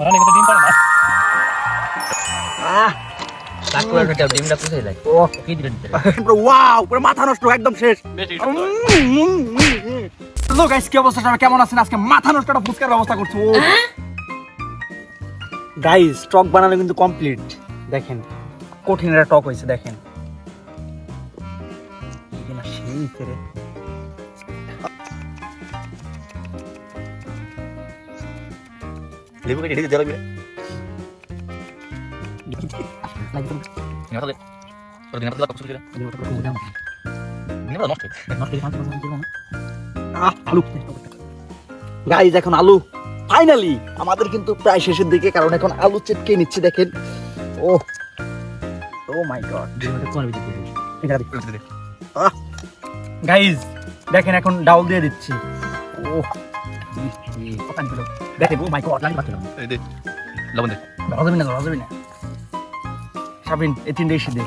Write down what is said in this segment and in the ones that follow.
ওরা নিয়ে ডিম পারে না আহ ডিমটা ও কি দিলেন পুরো ওয়াও পুরো মাথা নষ্ট একদম শেষ। হ্যালো গাইস কি অবস্থা? সবাই কেমন আছেন? আজকে মাথা নষ্ট একটা ফুচকার ব্যবস্থা করছি। ও। গাইস টক বানানো কিন্তু কমপ্লিট দেখেন কঠিন একটা টক হয়েছে দেখেন। সেই লেবু কেটে দিতে লাগবে এখন আলু। ফাইনালি আমাদের কিন্তু প্রায় শেষের দিকে কারণ এখন আলু চেটকে নিচ্ছে দেখেন। ও ও মাই গড গাইস দেখেন এখন ডাউল দিয়ে দিচ্ছি। ও নিল ও মাই গড লাগি পাচ্ছিল এই দে লবণ দে রাজবি না রাজবি না সাবিন এই তিনটে এসে দে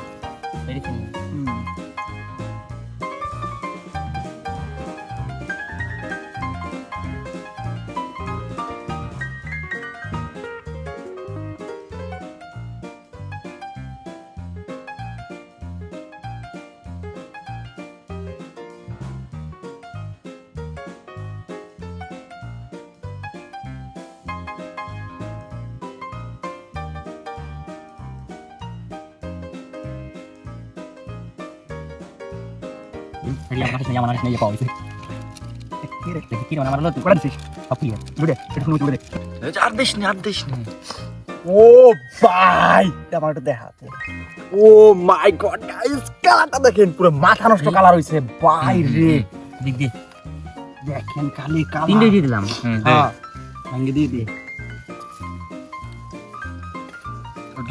করে দিছিস দুড়ে এটা শুনে দুড়ে আর দেশ নি আর দেশ নি ও ভাই দেখাতে ও মাই গড গাইস কালারটা দেখেন পুরো মাথা নষ্ট কালার হইছে ভাই রে দিক দেখেন কালি তিনটে দিয়ে দিলাম হ্যাঁ ভাঙ্গে দিয়ে দিয়ে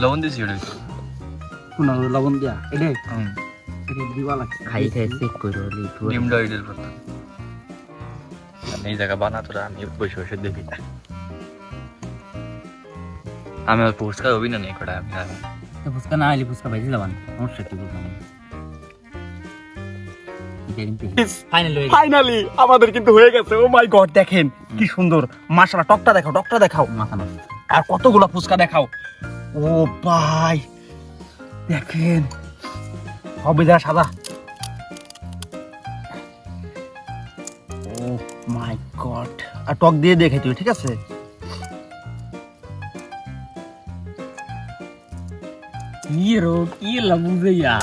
লবণ দিছি ওটা কোন লবণ দিয়া এটা দিবা লাগছে খাই খাই চেক করো এই জায়গা বানা তোরা আমি বসে বসে দেখি আমি আর পুরস্কার হবি না নেই কটা আমি আর ফুচকা না হলে যাবান সমস্যা কি বলব? ফাইনালি আমাদের কিন্তু হয়ে গেছে। ও মাই গড দেখেন কি সুন্দর। মাশাআল্লাহ টকটা দেখাও টকটা দেখাও। মাথা আর কতগুলো ফুচকা দেখাও। ও ভাই দেখেন। হবে যা সাদা। ও মাই গড আর টক দিয়ে দেখে তুই ঠিক আছে? কি রোগ কি লাগুন ইয়া?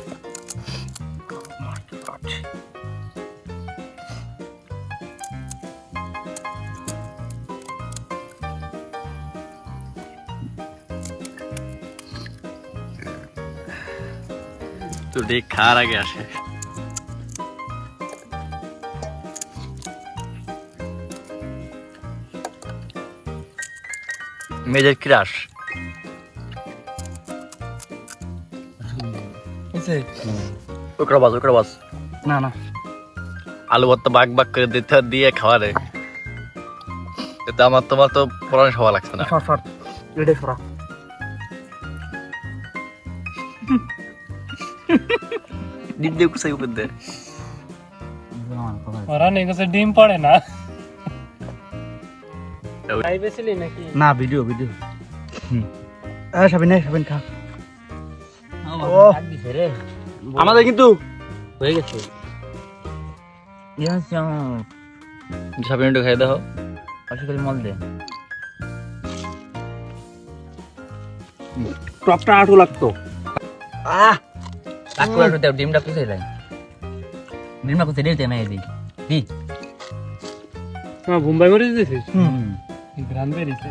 তো দেখ খাওয়ার আগে আসে। Major crush. হয়েছে? ওকরা বাস ওকরা বাস। না না। আলু ভর্তা বাগ বাগ করে দিতে দিয়ে খাওয়া রে। এতে আমার তোমার তো পড়ানো সভা লাগছে না। এটা সরা। ডিপ দিয়ে কুসাই উপর দে ওরা নিয়ে ডিম পড়ে না। খাই বেছিলি নাকি? না ভিডিও ভিডিও। আরে সাবিন সাবিন খা। ও। রে। আমাদের কিন্তু। হয়ে গেছে। ইয়াস সাবিনটা খাই দাও। অসুখ মল দে। টপটা আটু লাগতো। আহ! কাকুরা দেও ডিমটা পুষে দেয়। ডিমটা পুষে দিতে মেয়ে দি দি। তোমার বোম্বাই মরে দিয়েছিস হুম। ঘ্রাণ বেরিয়েছে